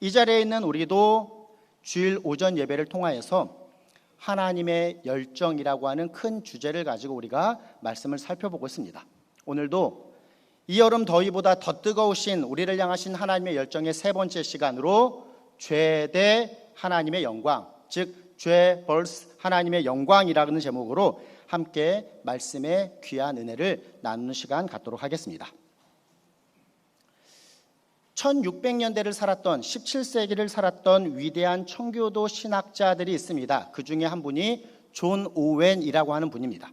이 자리에 있는 우리도 주일 오전 예배를 통하여서 하나님의 열정이라고 하는 큰 주제를 가지고 우리가 말씀을 살펴보고 있습니다. 오늘도 이 여름 더위보다 더 뜨거우신 우리를 향하신 하나님의 열정의 세 번째 시간으로 죄 대 하나님의 영광, 즉 죄 벌스 하나님의 영광이라는 제목으로 함께 말씀의 귀한 은혜를 나누는 시간 갖도록 하겠습니다. 1600년대를 살았던 17세기를 살았던 위대한 청교도 신학자들이 있습니다. 그 중에 한 분이 존 오웬이라고 하는 분입니다.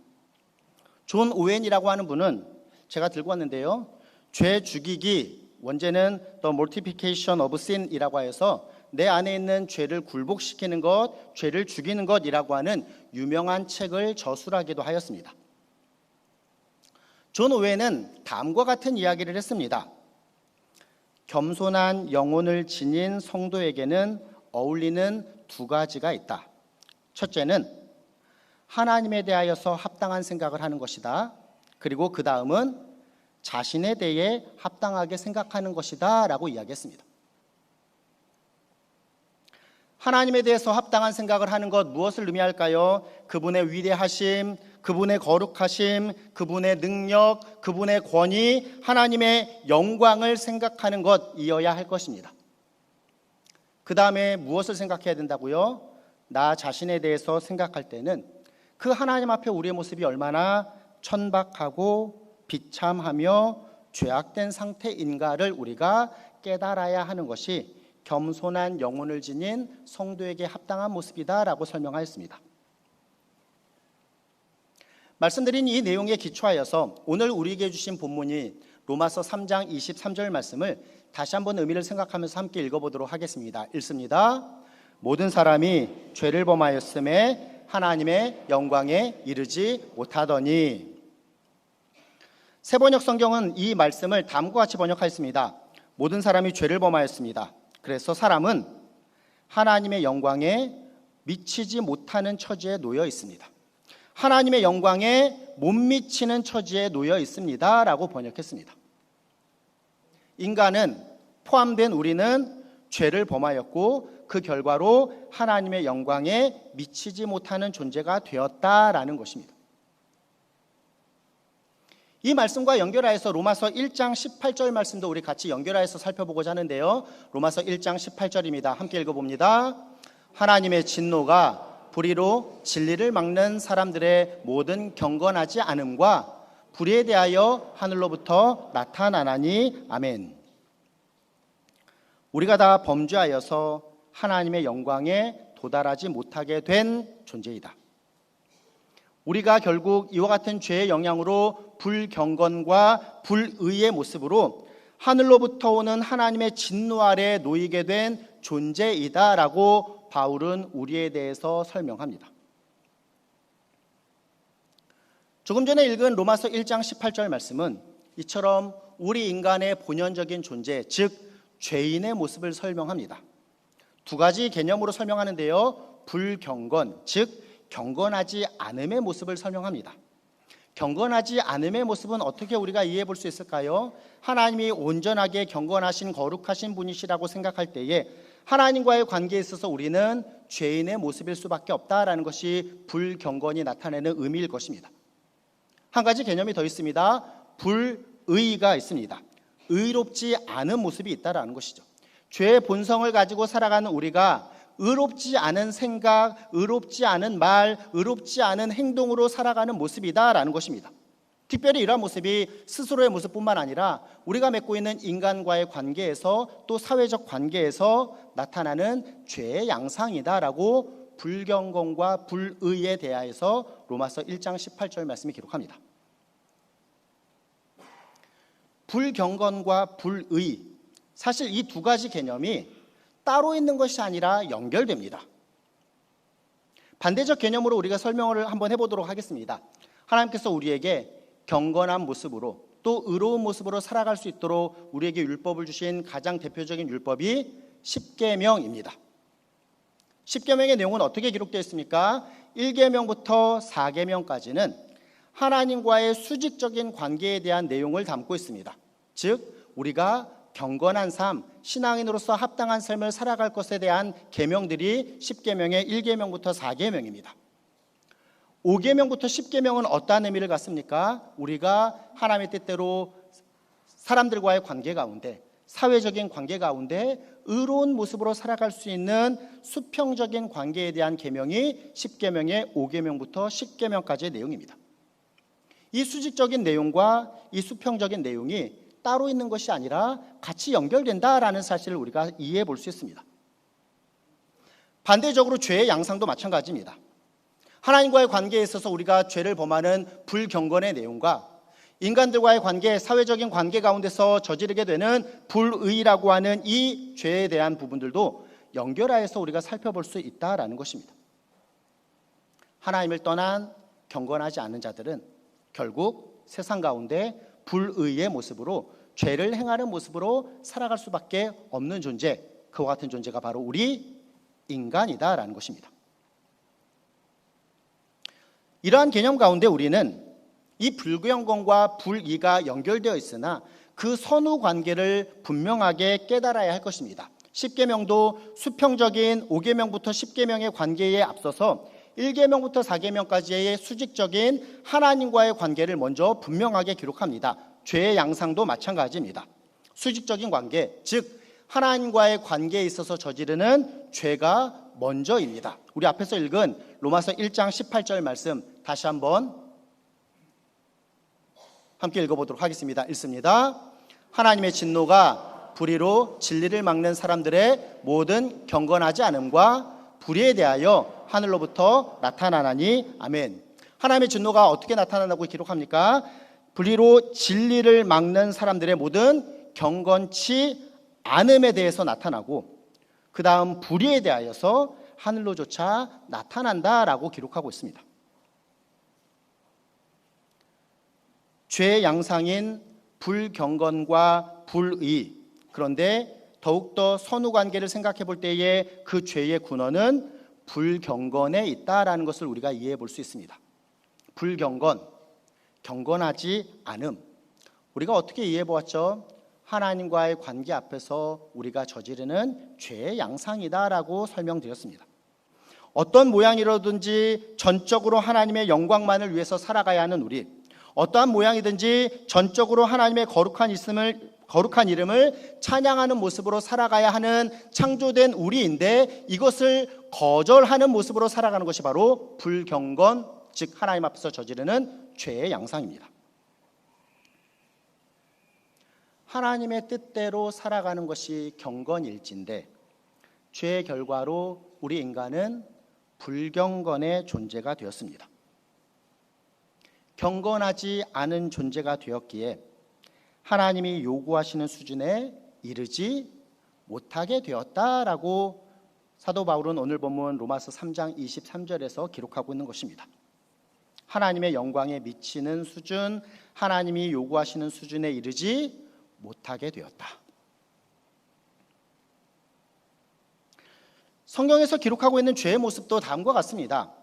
존 오웬이라고 하는 분은 제가 들고 왔는데요. 죄 죽이기 원제는 The Mortification of Sin이라고 해서 내 안에 있는 죄를 굴복시키는 것, 죄를 죽이는 것이라고 하는 유명한 책을 저술하기도 하였습니다. 존 오웬은 다음과 같은 이야기를 했습니다. 겸손한 영혼을 지닌 성도에게는 어울리는 두 가지가 있다. 첫째는 하나님에 대하여서 합당한 생각을 하는 것이다. 그리고 그 다음은 자신에 대해 합당하게 생각하는 것이다. 라고 이야기했습니다. 하나님에 대해서 합당한 생각을 하는 것 무엇을 의미할까요? 그분의 위대하심, 그분의 거룩하심, 그분의 능력, 그분의 권위, 하나님의 영광을 생각하는 것이어야 할 것입니다. 그 다음에 무엇을 생각해야 된다고요? 나 자신에 대해서 생각할 때는 그 하나님 앞에 우리의 모습이 얼마나 천박하고 비참하며 죄악된 상태인가를 우리가 깨달아야 하는 것이 겸손한 영혼을 지닌 성도에게 합당한 모습이다라고 설명하였습니다. 말씀드린 이 내용에 기초하여서 오늘 우리에게 주신 본문이 로마서 3장 23절 말씀을 다시 한번 의미를 생각하면서 함께 읽어보도록 하겠습니다. 읽습니다. 모든 사람이 죄를 범하였음에 하나님의 영광에 이르지 못하더니 세번역 성경은 이 말씀을 다음과 같이 번역하였습니다. 모든 사람이 죄를 범하였습니다. 그래서 사람은 하나님의 영광에 미치지 못하는 처지에 놓여 있습니다. 하나님의 영광에 못 미치는 처지에 놓여 있습니다. 라고 번역했습니다. 인간은 포함된 우리는 죄를 범하였고 그 결과로 하나님의 영광에 미치지 못하는 존재가 되었다라는 것입니다. 이 말씀과 연결하여서 로마서 1장 18절 말씀도 우리 같이 연결하여서 살펴보고자 하는데요. 로마서 1장 18절입니다. 함께 읽어봅니다. 하나님의 진노가 불의로 진리를 막는 사람들의 모든 경건하지 않음과 불의에 대하여 하늘로부터 나타나나니 아멘. 우리가 다 범죄하여서 하나님의 영광에 도달하지 못하게 된 존재이다. 우리가 결국 이와 같은 죄의 영향으로 불경건과 불의의 모습으로 하늘로부터 오는 하나님의 진노 아래 놓이게 된 존재이다라고 바울은 우리에 대해서 설명합니다. 조금 전에 읽은 로마서 1장 18절 말씀은 이처럼 우리 인간의 본연적인 존재, 즉 죄인의 모습을 설명합니다. 두 가지 개념으로 설명하는데요. 불경건, 즉 경건하지 않음의 모습을 설명합니다. 경건하지 않음의 모습은 어떻게 우리가 이해해 볼 수 있을까요? 하나님이 온전하게 경건하신 거룩하신 분이시라고 생각할 때에 하나님과의 관계에 있어서 우리는 죄인의 모습일 수밖에 없다라는 것이 불경건이 나타내는 의미일 것입니다. 한 가지 개념이 더 있습니다. 불의가 있습니다. 의롭지 않은 모습이 있다라는 것이죠. 죄의 본성을 가지고 살아가는 우리가 의롭지 않은 생각, 의롭지 않은 말, 의롭지 않은 행동으로 살아가는 모습이다라는 것입니다. 특별히 이러한 모습이 스스로의 모습뿐만 아니라 우리가 맺고 있는 인간과의 관계에서 또 사회적 관계에서 나타나는 죄의 양상이다라고 불경건과 불의에 대하여서 로마서 1장 18절 말씀이 기록합니다. 불경건과 불의 사실 이 두 가지 개념이 따로 있는 것이 아니라 연결됩니다. 반대적 개념으로 우리가 설명을 한번 해보도록 하겠습니다. 하나님께서 우리에게 경건한 모습으로 또 의로운 모습으로 살아갈 수 있도록 우리에게 율법을 주신 가장 대표적인 율법이 십계명입니다. 십계명의 내용은 어떻게 기록되어 있습니까? 1계명부터 4계명까지는 하나님과의 수직적인 관계에 대한 내용을 담고 있습니다. 즉 우리가 경건한 삶, 신앙인으로서 합당한 삶을 살아갈 것에 대한 계명들이 10계명의 1계명부터 4계명입니다. 5계명부터 10계명은 어떠한 의미를 갖습니까? 우리가 하나님의 뜻대로 사람들과의 관계 가운데 사회적인 관계 가운데 의로운 모습으로 살아갈 수 있는 수평적인 관계에 대한 계명이 10계명의 5계명부터 10계명까지의 내용입니다. 이 수직적인 내용과 이 수평적인 내용이 따로 있는 것이 아니라 같이 연결된다라는 사실을 우리가 이해해 볼 수 있습니다. 반대적으로 죄의 양상도 마찬가지입니다. 하나님과의 관계에 있어서 우리가 죄를 범하는 불경건의 내용과 인간들과의 관계, 사회적인 관계 가운데서 저지르게 되는 불의라고 하는 이 죄에 대한 부분들도 연결하여서 우리가 살펴볼 수 있다라는 것입니다. 하나님을 떠난 경건하지 않은 자들은 결국 세상 가운데 불의의 모습으로 죄를 행하는 모습으로 살아갈 수밖에 없는 존재, 그와 같은 존재가 바로 우리 인간이다라는 것입니다. 이러한 개념 가운데 우리는 이 불경건과 불의가 연결되어 있으나 그 선후 관계를 분명하게 깨달아야 할 것입니다. 10계명도 수평적인 5계명부터 10계명의 관계에 앞서서 1계명부터 4계명까지의 수직적인 하나님과의 관계를 먼저 분명하게 기록합니다. 죄의 양상도 마찬가지입니다. 수직적인 관계, 즉 하나님과의 관계에 있어서 저지르는 죄가 먼저입니다. 우리 앞에서 읽은 로마서 1장 18절 말씀 다시 한번 함께 읽어보도록 하겠습니다. 읽습니다. 하나님의 진노가 불의로 진리를 막는 사람들의 모든 경건하지 않음과 불의에 대하여 하늘로부터 나타나나니 아멘. 하나님의 진노가 어떻게 나타난다고 기록합니까? 불의로 진리를 막는 사람들의 모든 경건치 않음에 대해서 나타나고 그 다음 불의에 대하여서 하늘로조차 나타난다라고 기록하고 있습니다. 죄의 양상인 불경건과 불의 그런데 더욱더 선후 관계를 생각해 볼 때에 그 죄의 군원은 불경건에 있다라는 것을 우리가 이해해 볼 수 있습니다. 불경건, 경건하지 않음. 우리가 어떻게 이해해 보았죠? 하나님과의 관계 앞에서 우리가 저지르는 죄의 양상이다라고 설명드렸습니다. 어떤 모양이라든지 전적으로 하나님의 영광만을 위해서 살아가야 하는 우리, 어떠한 모양이든지 전적으로 하나님의 거룩한 있음을 거룩한 이름을 찬양하는 모습으로 살아가야 하는 창조된 우리인데 이것을 거절하는 모습으로 살아가는 것이 바로 불경건, 즉 하나님 앞에서 저지르는 죄의 양상입니다. 하나님의 뜻대로 살아가는 것이 경건일진데 죄의 결과로 우리 인간은 불경건의 존재가 되었습니다. 경건하지 않은 존재가 되었기에 하나님이 요구하시는 수준에 이르지 못하게 되었다라고 사도 바울은 오늘 본문 로마서 3장 23절에서 기록하고 있는 것입니다. 하나님의 영광에 미치는 수준, 하나님이 요구하시는 수준에 이르지 못하게 되었다. 성경에서 기록하고 있는 죄의 모습도 다음과 같습니다.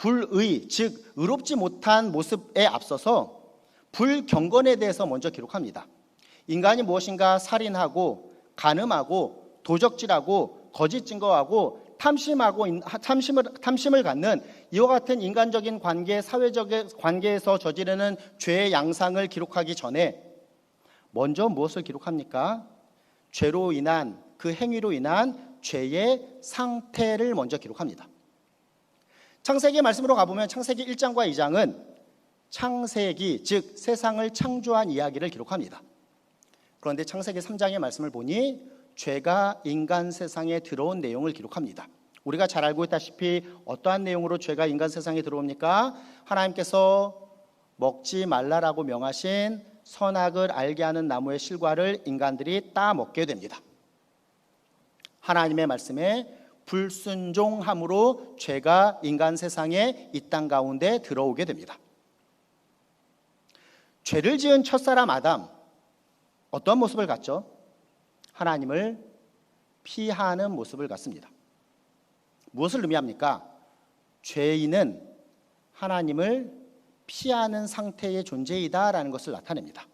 불의, 즉 의롭지 못한 모습에 앞서서 불경건에 대해서 먼저 기록합니다. 인간이 무엇인가 살인하고 간음하고 도적질하고 거짓 증거하고 탐심하고 탐심을 탐심을 갖는 이와 같은 인간적인 관계, 사회적 관계에서 저지르는 죄의 양상을 기록하기 전에 먼저 무엇을 기록합니까? 죄로 인한 그 행위로 인한 죄의 상태를 먼저 기록합니다. 창세기 말씀으로 가보면 창세기 1장과 2장은 창세기, 즉 세상을 창조한 이야기를 기록합니다. 그런데 창세기 3장의 말씀을 보니 죄가 인간 세상에 들어온 내용을 기록합니다. 우리가 잘 알고 있다시피 어떠한 내용으로 죄가 인간 세상에 들어옵니까? 하나님께서 먹지 말라라고 명하신 선악을 알게 하는 나무의 실과를 인간들이 따 먹게 됩니다. 하나님의 말씀에 불순종함으로 죄가 인간 세상에 이 땅 가운데 들어오게 됩니다. 죄를 지은 첫사람 아담 어떤 모습을 갖죠? 하나님을 피하는 모습을 갖습니다. 무엇을 의미합니까? 죄인은 하나님을 피하는 상태의 존재이다라는 것을 나타냅니다.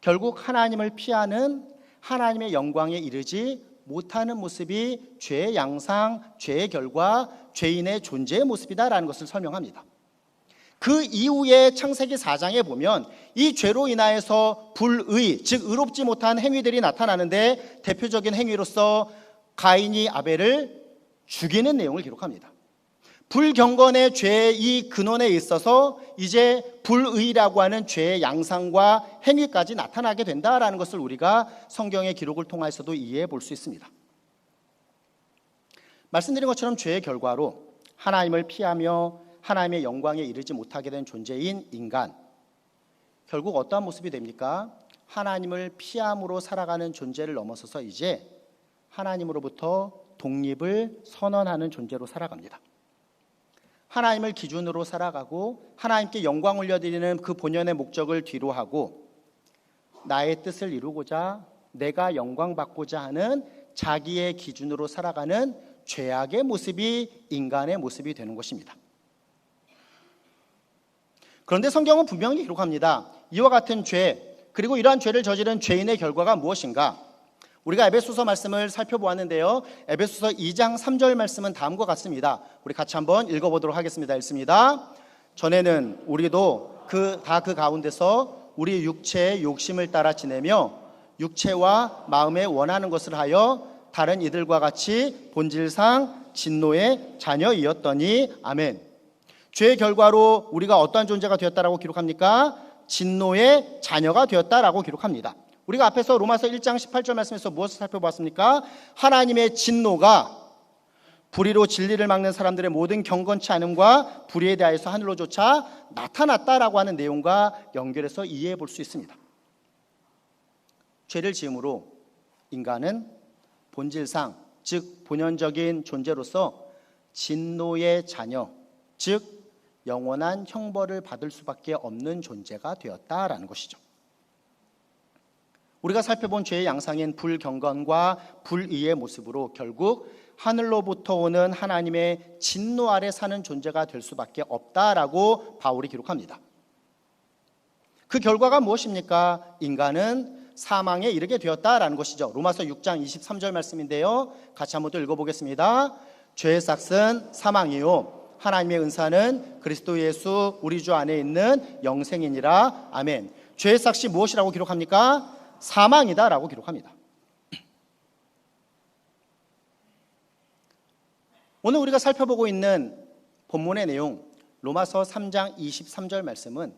결국 하나님을 피하는 하나님의 영광에 이르지 못하는 모습이 죄의 양상, 죄의 결과, 죄인의 존재의 모습이다라는 것을 설명합니다. 그 이후에 창세기 4장에 보면 이 죄로 인하여서 불의, 즉 의롭지 못한 행위들이 나타나는데 대표적인 행위로서 가인이 아벨을 죽이는 내용을 기록합니다. 불경건의 죄의 이 근원에 있어서 이제 불의라고 하는 죄의 양상과 행위까지 나타나게 된다라는 것을 우리가 성경의 기록을 통해서도 이해해 볼 수 있습니다. 말씀드린 것처럼 죄의 결과로 하나님을 피하며 하나님의 영광에 이르지 못하게 된 존재인 인간. 결국 어떠한 모습이 됩니까? 하나님을 피함으로 살아가는 존재를 넘어서서 이제 하나님으로부터 독립을 선언하는 존재로 살아갑니다. 하나님을 기준으로 살아가고 하나님께 영광 올려드리는 그 본연의 목적을 뒤로하고 나의 뜻을 이루고자 내가 영광 받고자 하는 자기의 기준으로 살아가는 죄악의 모습이 인간의 모습이 되는 것입니다. 그런데 성경은 분명히 기록합니다. 이와 같은 죄 그리고 이러한 죄를 저지른 죄인의 결과가 무엇인가? 우리가 에베소서 말씀을 살펴보았는데요. 에베소서 2장 3절 말씀은 다음과 같습니다. 우리 같이 한번 읽어보도록 하겠습니다. 읽습니다. 전에는 우리도 그다그 가운데서 우리 육체의 욕심을 따라 지내며 육체와 마음에 원하는 것을 하여 다른 이들과 같이 본질상 진노의 자녀이었더니 아멘. 죄의 결과로 우리가 어떠한 존재가 되었다라고 기록합니까? 진노의 자녀가 되었다라고 기록합니다. 우리가 앞에서 로마서 1장 18절 말씀에서 무엇을 살펴보았습니까? 하나님의 진노가 불의로 진리를 막는 사람들의 모든 경건치 않음과 불의에 대하여서 하늘로조차 나타났다라고 하는 내용과 연결해서 이해해 볼 수 있습니다. 죄를 지음으로 인간은 본질상 즉 본연적인 존재로서 진노의 자녀 즉 영원한 형벌을 받을 수밖에 없는 존재가 되었다라는 것이죠. 우리가 살펴본 죄의 양상인 불경건과 불의의 모습으로 결국 하늘로부터 오는 하나님의 진노 아래 사는 존재가 될 수밖에 없다라고 바울이 기록합니다. 그 결과가 무엇입니까? 인간은 사망에 이르게 되었다라는 것이죠. 로마서 6장 23절 말씀인데요. 같이 한번 또 읽어보겠습니다. 죄의 삭은 사망이요. 하나님의 은사는 그리스도 예수 우리 주 안에 있는 영생이니라. 아멘. 죄의 삭이 무엇이라고 기록합니까? 사망이다라고 기록합니다. 오늘 우리가 살펴보고 있는 본문의 내용 로마서 3장 23절 말씀은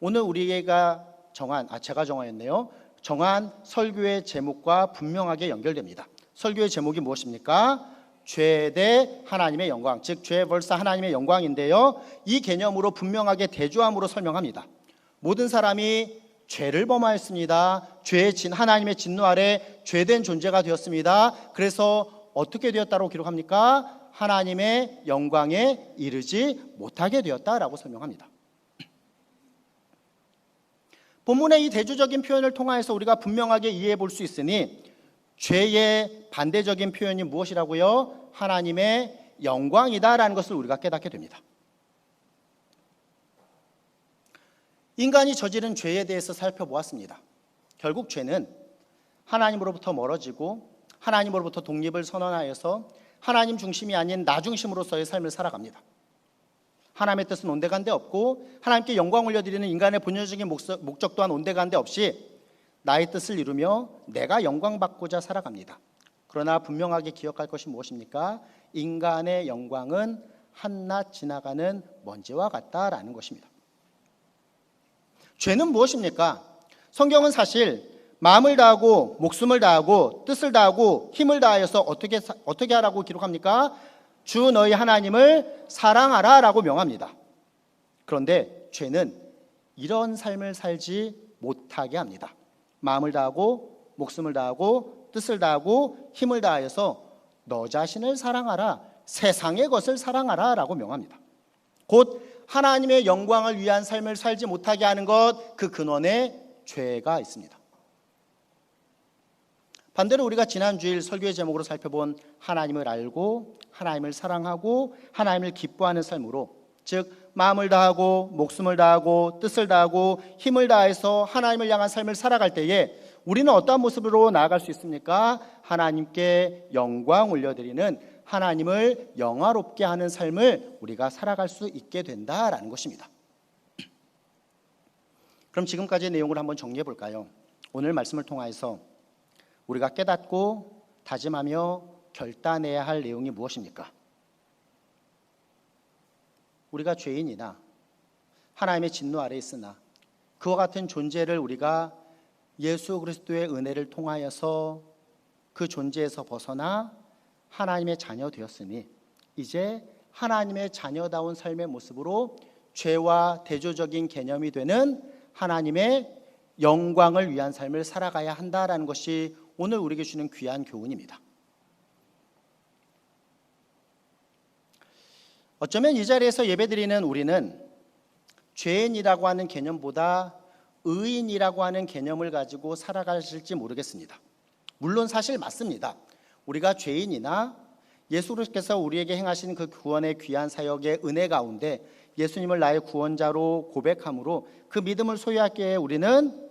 오늘 우리가 정한 아 제가 정하였네요. 정한 설교의 제목과 분명하게 연결됩니다. 설교의 제목이 무엇입니까? 죄 대 하나님의 영광, 즉 죄 벌써 하나님의 영광인데요. 이 개념으로 분명하게 대조함으로 설명합니다. 모든 사람이 죄를 범하였습니다. 죄의 진 하나님의 진노 아래 죄된 존재가 되었습니다. 그래서 어떻게 되었다고 기록합니까? 하나님의 영광에 이르지 못하게 되었다라고 설명합니다. 본문의 이 대조적인 표현을 통하여서 우리가 분명하게 이해해 볼 수 있으니 죄의 반대적인 표현이 무엇이라고요? 하나님의 영광이다라는 것을 우리가 깨닫게 됩니다. 인간이 저지른 죄에 대해서 살펴보았습니다. 결국 죄는 하나님으로부터 멀어지고 하나님으로부터 독립을 선언하여서 하나님 중심이 아닌 나 중심으로서의 삶을 살아갑니다. 하나님의 뜻은 온데간데 없고 하나님께 영광 올려드리는 인간의 본연적인 목적 또한 온데간데 없이 나의 뜻을 이루며 내가 영광 받고자 살아갑니다. 그러나 분명하게 기억할 것이 무엇입니까? 인간의 영광은 한낱 지나가는 먼지와 같다라는 것입니다. 죄는 무엇입니까? 성경은 사실 마음을 다하고 목숨을 다하고 뜻을 다하고 힘을 다하여서 어떻게 어떻게 하라고 기록합니까? 주 너희 하나님을 사랑하라라고 명합니다. 그런데 죄는 이런 삶을 살지 못하게 합니다. 마음을 다하고 목숨을 다하고 뜻을 다하고 힘을 다하여서 너 자신을 사랑하라 세상의 것을 사랑하라라고 명합니다. 곧 하나님의 영광을 위한 삶을 살지 못하게 하는 것, 그 근원에 죄가 있습니다. 반대로 우리가 지난 주일 설교의 제목으로 살펴본 하나님을 알고 하나님을 사랑하고 하나님을 기뻐하는 삶으로 즉 마음을 다하고 목숨을 다하고 뜻을 다하고 힘을 다해서 하나님을 향한 삶을 살아갈 때에 우리는 어떠한 모습으로 나아갈 수 있습니까? 하나님께 영광 올려드리는 하나님을 영화롭게 하는 삶을 우리가 살아갈 수 있게 된다라는 것입니다. 그럼 지금까지의 내용을 한번 정리해 볼까요? 오늘 말씀을 통하여서 우리가 깨닫고 다짐하며 결단해야 할 내용이 무엇입니까? 우리가 죄인이나 하나님의 진노 아래 있으나 그와 같은 존재를 우리가 예수 그리스도의 은혜를 통하여서 그 존재에서 벗어나 하나님의 자녀 되었으니 이제 하나님의 자녀다운 삶의 모습으로 죄와 대조적인 개념이 되는 하나님의 영광을 위한 삶을 살아가야 한다라는 것이 오늘 우리에게 주는 귀한 교훈입니다. 어쩌면 이 자리에서 예배드리는 우리는 죄인이라고 하는 개념보다 의인이라고 하는 개념을 가지고 살아가실지 모르겠습니다. 물론 사실 맞습니다. 우리가 죄인이나 예수께서 우리에게 행하신 그 구원의 귀한 사역의 은혜 가운데 예수님을 나의 구원자로 고백함으로 그 믿음을 소유하기에 우리는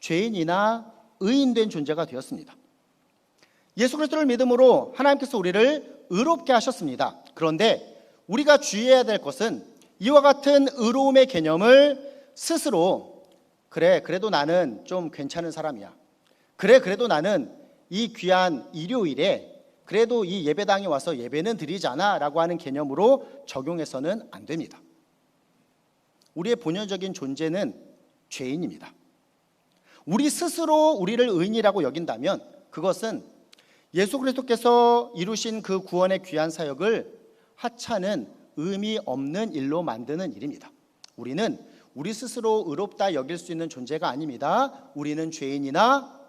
죄인이나 의인된 존재가 되었습니다. 예수 그리스도를 믿음으로 하나님께서 우리를 의롭게 하셨습니다. 그런데 우리가 주의해야 될 것은 이와 같은 의로움의 개념을 스스로 그래 그래도 나는 좀 괜찮은 사람이야. 그래 그래도 나는 이 귀한 일요일에 그래도 이 예배당에 와서 예배는 드리잖아 라고 하는 개념으로 적용해서는 안 됩니다. 우리의 본연적인 존재는 죄인입니다. 우리 스스로 우리를 의인이라고 여긴다면 그것은 예수 그리스도께서 이루신 그 구원의 귀한 사역을 하찮은 의미 없는 일로 만드는 일입니다. 우리는 우리 스스로 의롭다 여길 수 있는 존재가 아닙니다. 우리는 죄인이나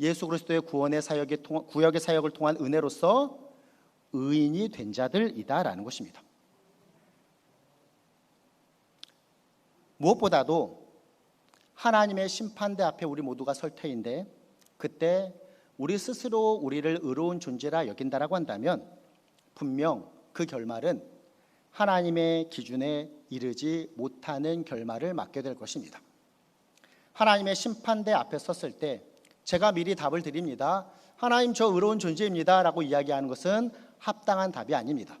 예수 그리스도의 구원의 사역의 구역의 사역을 통한 은혜로서 의인이 된 자들이다라는 것입니다. 무엇보다도 하나님의 심판대 앞에 우리 모두가 설 터인데 그때 우리 스스로 우리를 의로운 존재라 여긴다라고 한다면 분명 그 결말은 하나님의 기준에 이르지 못하는 결말을 맞게 될 것입니다. 하나님의 심판대 앞에 섰을 때 제가 미리 답을 드립니다. 하나님 저 의로운 존재입니다. 라고 이야기하는 것은 합당한 답이 아닙니다.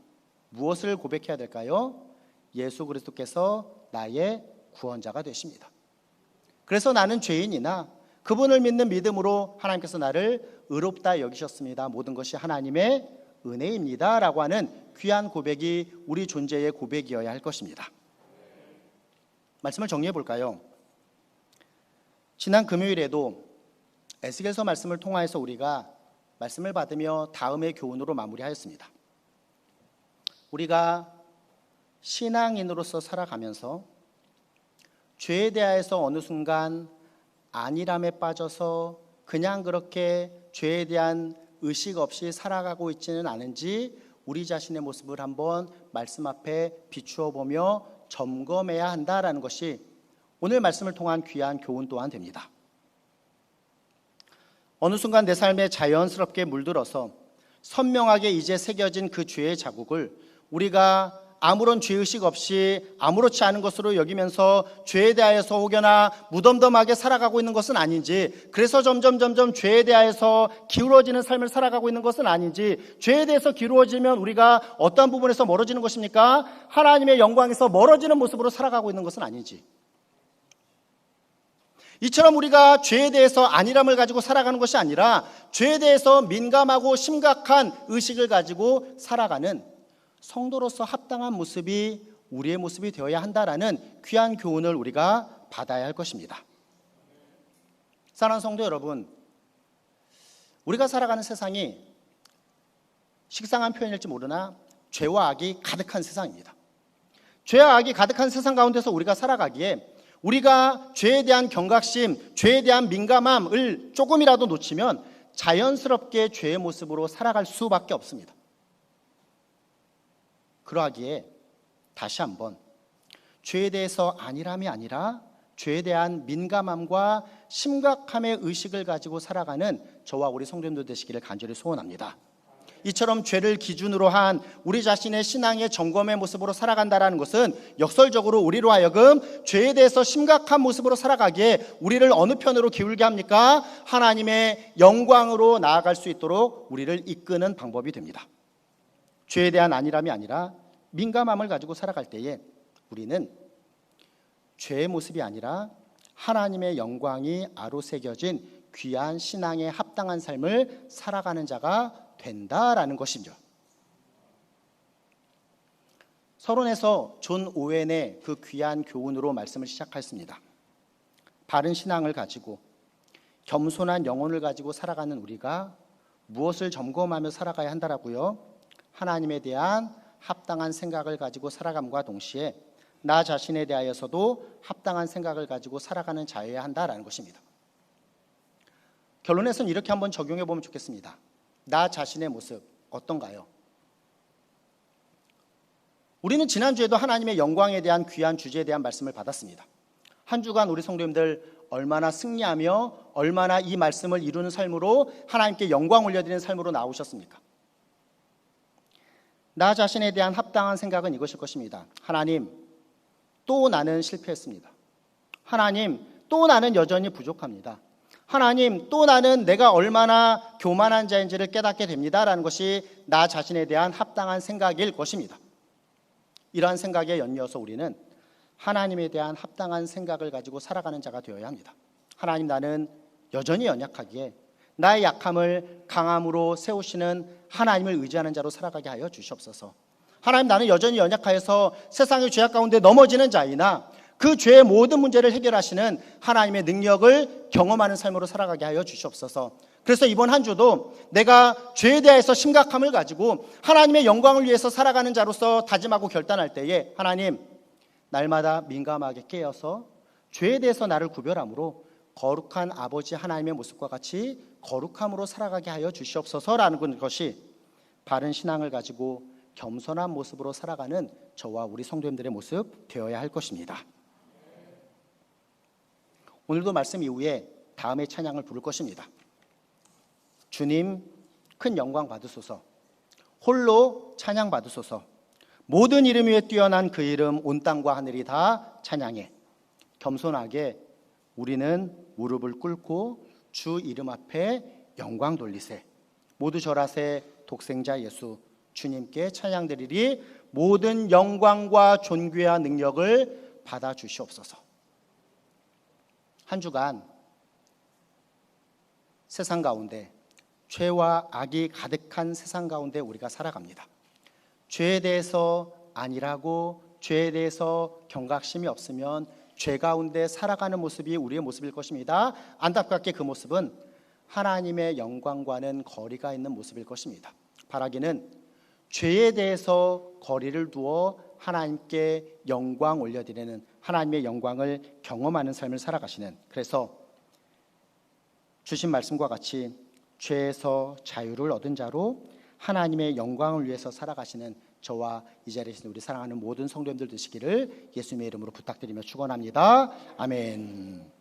무엇을 고백해야 될까요? 예수 그리스도께서 나의 구원자가 되십니다. 그래서 나는 죄인이나 그분을 믿는 믿음으로 하나님께서 나를 의롭다 여기셨습니다. 모든 것이 하나님의 은혜입니다 라고 하는 귀한 고백이 우리 존재의 고백이어야 할 것입니다. 말씀을 정리해 볼까요? 지난 금요일에도 에스겔서 말씀을 통하여서 우리가 말씀을 받으며 다음의 교훈으로 마무리하였습니다. 우리가 신앙인으로서 살아가면서 죄에 대하여서 어느 순간 안일함에 빠져서 그냥 그렇게 죄에 대한 의식 없이 살아가고 있지는 않은지 우리 자신의 모습을 한번 말씀 앞에 비추어 보며 점검해야 한다라는 것이 오늘 말씀을 통한 귀한 교훈 또한 됩니다. 어느 순간 내 삶에 자연스럽게 물들어서 선명하게 이제 새겨진 그 죄의 자국을 우리가 아무런 죄의식 없이 아무렇지 않은 것으로 여기면서 죄에 대하여서 혹여나 무덤덤하게 살아가고 있는 것은 아닌지 그래서 점점 점점 죄에 대하여서 기울어지는 삶을 살아가고 있는 것은 아닌지 죄에 대해서 기울어지면 우리가 어떤 부분에서 멀어지는 것입니까? 하나님의 영광에서 멀어지는 모습으로 살아가고 있는 것은 아닌지 이처럼 우리가 죄에 대해서 안일함을 가지고 살아가는 것이 아니라 죄에 대해서 민감하고 심각한 의식을 가지고 살아가는 성도로서 합당한 모습이 우리의 모습이 되어야 한다라는 귀한 교훈을 우리가 받아야 할 것입니다. 사랑하는 성도 여러분, 우리가 살아가는 세상이 식상한 표현일지 모르나 죄와 악이 가득한 세상입니다. 죄와 악이 가득한 세상 가운데서 우리가 살아가기에 우리가 죄에 대한 경각심, 죄에 대한 민감함을 조금이라도 놓치면 자연스럽게 죄의 모습으로 살아갈 수밖에 없습니다. 그러하기에 다시 한번 죄에 대해서 안일함이 아니라 죄에 대한 민감함과 심각함의 의식을 가지고 살아가는 저와 우리 성도님들 되시기를 간절히 소원합니다. 이처럼 죄를 기준으로 한 우리 자신의 신앙의 점검의 모습으로 살아간다라는 것은 역설적으로 우리로 하여금 죄에 대해서 심각한 모습으로 살아가기에 우리를 어느 편으로 기울게 합니까? 하나님의 영광으로 나아갈 수 있도록 우리를 이끄는 방법이 됩니다. 죄에 대한 안일함이 아니라 민감함을 가지고 살아갈 때에 우리는 죄의 모습이 아니라 하나님의 영광이 아로 새겨진 귀한 신앙에 합당한 삶을 살아가는 자가 된다라는 것이죠. 서론에서 존 오웬의 그 귀한 교훈으로 말씀을 시작했습니다. 바른 신앙을 가지고 겸손한 영혼을 가지고 살아가는 우리가 무엇을 점검하며 살아가야 한다라고요? 하나님에 대한 합당한 생각을 가지고 살아감과 동시에 나 자신에 대하여서도 합당한 생각을 가지고 살아가는 자여야 한다라는 것입니다. 결론에서는 이렇게 한번 적용해 보면 좋겠습니다. 나 자신의 모습 어떤가요? 우리는 지난주에도 하나님의 영광에 대한 귀한 주제에 대한 말씀을 받았습니다. 한 주간 우리 성도님들 얼마나 승리하며 얼마나 이 말씀을 이루는 삶으로 하나님께 영광 올려드리는 삶으로 나오셨습니까? 나 자신에 대한 합당한 생각은 이것일 것입니다. 하나님, 또 나는 실패했습니다. 하나님, 또 나는 여전히 부족합니다. 하나님, 또 나는 내가 얼마나 교만한 자인지를 깨닫게 됩니다라는 것이 나 자신에 대한 합당한 생각일 것입니다. 이러한 생각에 연이어서 우리는 하나님에 대한 합당한 생각을 가지고 살아가는 자가 되어야 합니다. 하나님, 나는 여전히 연약하기에 나의 약함을 강함으로 세우시는 하나님을 의지하는 자로 살아가게 하여 주시옵소서. 하나님, 나는 여전히 연약하여서 세상의 죄악 가운데 넘어지는 자이나 그 죄의 모든 문제를 해결하시는 하나님의 능력을 경험하는 삶으로 살아가게 하여 주시옵소서. 그래서 이번 한 주도 내가 죄에 대해서 심각함을 가지고 하나님의 영광을 위해서 살아가는 자로서 다짐하고 결단할 때에 하나님 날마다 민감하게 깨어서 죄에 대해서 나를 구별함으로 거룩한 아버지 하나님의 모습과 같이 거룩함으로 살아가게 하여 주시옵소서라는 것이 바른 신앙을 가지고 겸손한 모습으로 살아가는 저와 우리 성도님들의 모습 되어야 할 것입니다. 오늘도 말씀 이후에 다음의 찬양을 부를 것입니다. 주님 큰 영광 받으소서. 홀로 찬양 받으소서. 모든 이름 위에 뛰어난 그 이름 온 땅과 하늘이 다 찬양해. 겸손하게 우리는 무릎을 꿇고 주 이름 앞에 영광 돌리세. 모두 절하세 독생자 예수 주님께 찬양드리리 모든 영광과 존귀와 능력을 받아 주시옵소서. 한 주간 세상 가운데 죄와 악이 가득한 세상 가운데 우리가 살아갑니다. 죄에 대해서 아니라고 죄에 대해서 경각심이 없으면 죄 가운데 살아가는 모습이 우리의 모습일 것입니다. 안타깝게 그 모습은 하나님의 영광과는 거리가 있는 모습일 것입니다. 바라기는 죄에 대해서 거리를 두어 하나님께 영광 올려드리는 하나님의 영광을 경험하는 삶을 살아가시는 그래서 주신 말씀과 같이 죄에서 자유를 얻은 자로 하나님의 영광을 위해서 살아가시는 저와 이 자리에 계신 우리 사랑하는 모든 성도님들 되시기를 예수님의 이름으로 부탁드리며 축원합니다. 아멘.